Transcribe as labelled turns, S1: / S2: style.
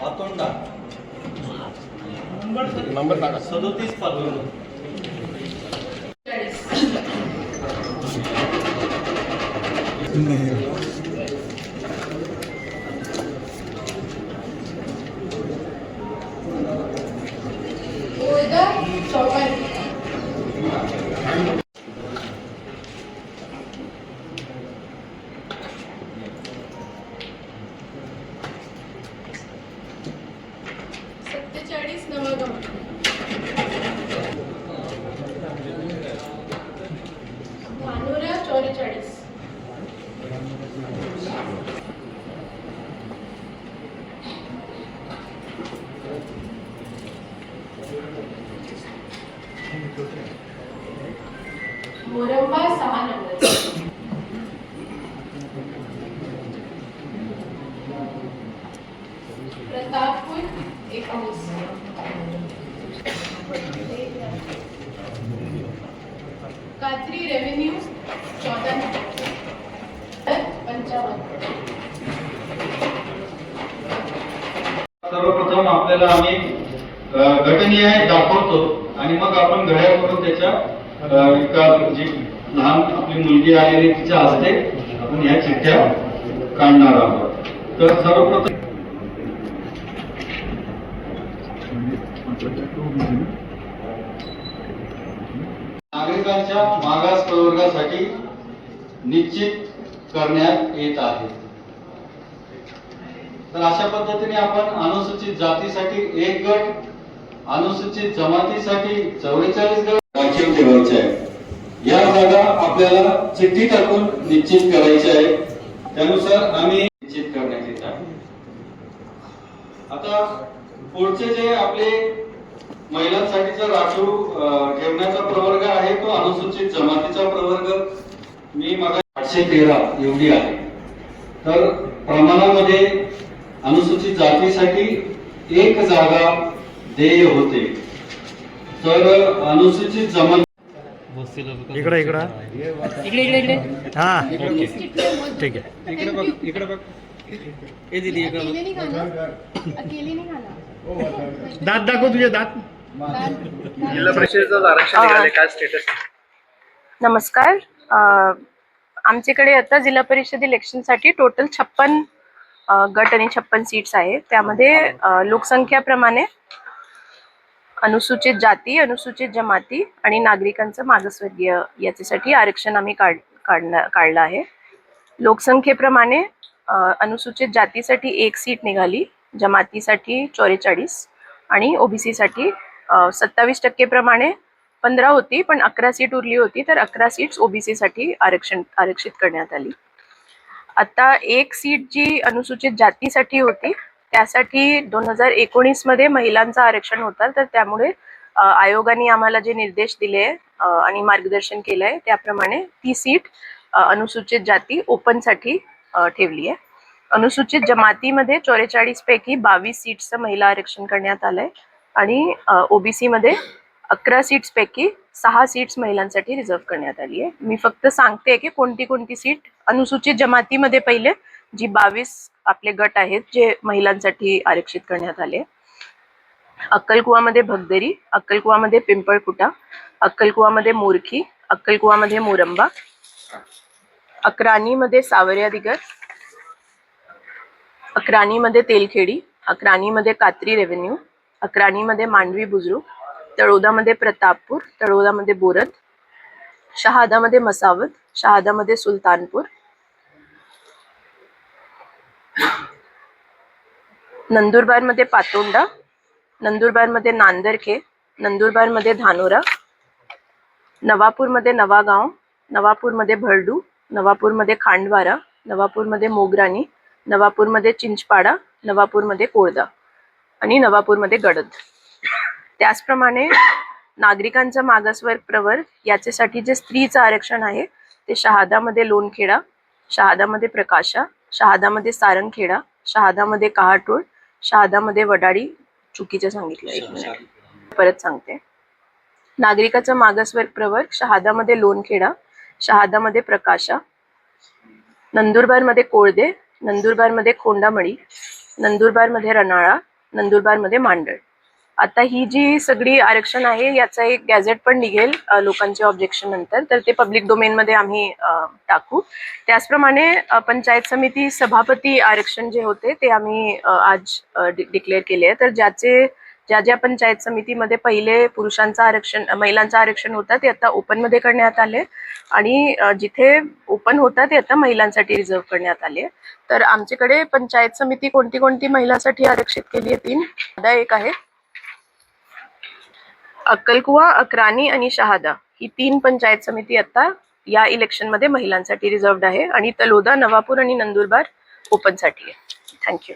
S1: Patonda
S2: number सांगा
S1: सदोतीस पातोंडा
S3: सत्तेचाळीस नवागम धानुरा चौवेचाळीस मोरंबा सहा नंबर प्रतापपूर एकोणीस कात्री रेव्हेन्यू चौदा
S1: सर्वप्रथम आपल्याला आम्ही घटनीय दाखवतो आणि मग आपण घड्याळ करून त्याच्या जी लहान आपली मुलगी आलेली तिच्या असते आपण ह्या चिठ्ठ्या काढणार आहोत. तर सर्वप्रथम नागरिकांच्या मागास प्रवर्गासाठी निश्चित करण्यात येत आहे. तर अशा पद्धतीने आपण अनुसूचित जातीसाठी एक गट अनुसूचित जमातीसाठी चौवेचाळीस गट राखीव ठेवायचे आहे. या जागा आपल्याला चिठ्ठी टाकून निश्चित करायची आहे. त्यानुसार आम्ही निश्चित करण्यात येत आहे. आता पुढचे जे आपले महिलांसाठीचा राखीव अ, ठेवण्याचा प्रवर्ग आहे तो अनुसूचित जमातीचा प्रवर्ग. मी मग आठशे तेरा एवढी आहे. तर प्रमाणामध्ये अनुसूचित जातीसाठी एक जागा देय होते. तर अनुसूचित जमाती
S4: इकडे इकडं.
S5: इकडे इकडे इकडे.
S4: हा. ठीक आहे.
S3: इकडे बघ इकडे बघ.
S4: दात दाखव तुझे दात.
S2: जिल्हा परिषदेचं आरक्षण निघाले काय स्टेटस
S5: नमस्कार. आमच्याकडे आता जिल्हा परिषद इलेक्शनसाठी टोटल छप्पन गट आणि छप्पन सीट्स आहेत. त्यामध्ये लोकसंख्याप्रमाणे अनुसूचित जाती अनुसूचित जमाती आणि नागरिकांचं मागासवर्गीय याच्यासाठी आरक्षण आम्ही काढ काढणार काढलं आहे. लोकसंख्येप्रमाणे अनुसूचित जातीसाठी एक सीट निघाली जमातीसाठी चौवेचाळीस आणि ओबीसीसाठी सत्तावीस टक्केप्रमाणे पंधरा होती पण अकरा सीट उरली होती तर अकरा सीट्स ओबीसी साठी आरक्षण आरक्षित करण्यात आली. आता एक सीट जी अनुसूचित जातीसाठी होती त्यासाठी दोन हजार एकोणीसमध्ये महिलांचं आरक्षण होतं तर त्यामुळे आयोगाने आम्हाला जे निर्देश दिले आणि मार्गदर्शन केलंय त्याप्रमाणे ती सीट अनुसूचित जाती ओपनसाठी ठेवली आहे. अनुसूचित जमातीमध्ये चौवेचाळीसपैकी बावीस सीट्सचं महिला आरक्षण करण्यात आलंय. आणि ओबीसी मध्ये अकरा सीट्स पैकी सहा सीट्स महिलांसाठी रिझर्व्ह करण्यात आली आहे. मी फक्त सांगते की कोणती कोणती सीट अनुसूचित जमातीमध्ये पहिले जी बावीस आपले गट आहेत जे महिलांसाठी आरक्षित करण्यात आले. अक्कलकुवामध्ये भगदरी अक्कलकुवामध्ये पिंपळकुटा अक्कलकुवामध्ये मोरखी अक्कलकुवामध्ये मोरंबा अक्राणीमध्ये सावर्या दिगर अक्राणीमध्ये तेलखेडी अक्राणीमध्ये कात्री रेव्हेन्यू अक्राणीमध्ये मांडवी बुजुर्ग तळोदामध्ये प्रतापपूर तळोदामध्ये बोरद शहादामध्ये मसावत शहादामध्ये सुलतानपूर नंदुरबारमध्ये पातोंडा नंदुरबारमध्ये नांदरखे नंदुरबारमध्ये धानोरा नवापूरमध्ये नवागाव नवापूरमध्ये भरडू नवापूरमध्ये खांडवारा नवापूरमध्ये मोगराणी नवापूरमध्ये चिंचपाडा नवापूरमध्ये कोळदा. आणि नवापूरमध्ये गडद. त्याचप्रमाणे नागरिकांचा मागासवर्ग प्रवर याच्यासाठी जे स्त्रीचं आरक्षण आहे ते शहादामध्ये लोणखेडा शहादामध्ये प्रकाशा शहादामध्ये सारंगखेडा शहादामध्ये कहाटोळ शहादामध्ये वडाळी चुकीचं सांगितलं एक मिनिट परत सांगते. नागरिकाचा मागासवर्ग प्रवर्ग शहादामध्ये लोणखेडा शहादामध्ये प्रकाशा नंदुरबारमध्ये कोळदे नंदुरबारमध्ये खोंडामळी नंदुरबारमध्ये रनाळा नंदुरबारमध्ये मांडळ आता ही जी सगळी आरक्षण आहे याचा एक गॅझेट पण निघेल लोकांच्या लोकांचे ऑब्जेक्शन नंतर. तर ते पब्लिक डोमेनमध्ये आम्ही टाकू. त्याचप्रमाणे पंचायत समिती सभापती आरक्षण जे होते ते आम्ही आज डिक्लेअर केले आहे. तर ज्याचे ज्या ज्या पंचायत समितीमध्ये पहिले पुरुषांचं आरक्षण महिलांचं आरक्षण होतं ते आता ओपनमध्ये करण्यात आले. आणि जिथे ओपन होतं ते आता महिलांसाठी रिझर्व्ह करण्यात आले. तर आमच्याकडे पंचायत समिती कोणती कोणती महिलांसाठी आरक्षित केली आहे तीन? शहादा एक आहे. अक्कलकुवा अक्राणी आणि शहादा ही तीन पंचायत समिती आता या इलेक्शनमध्ये महिलांसाठी रिझर्व्ड आहे. आणि तलोदा नवापूर आणि नंदुरबार ओपनसाठी आहे. थँक्यू.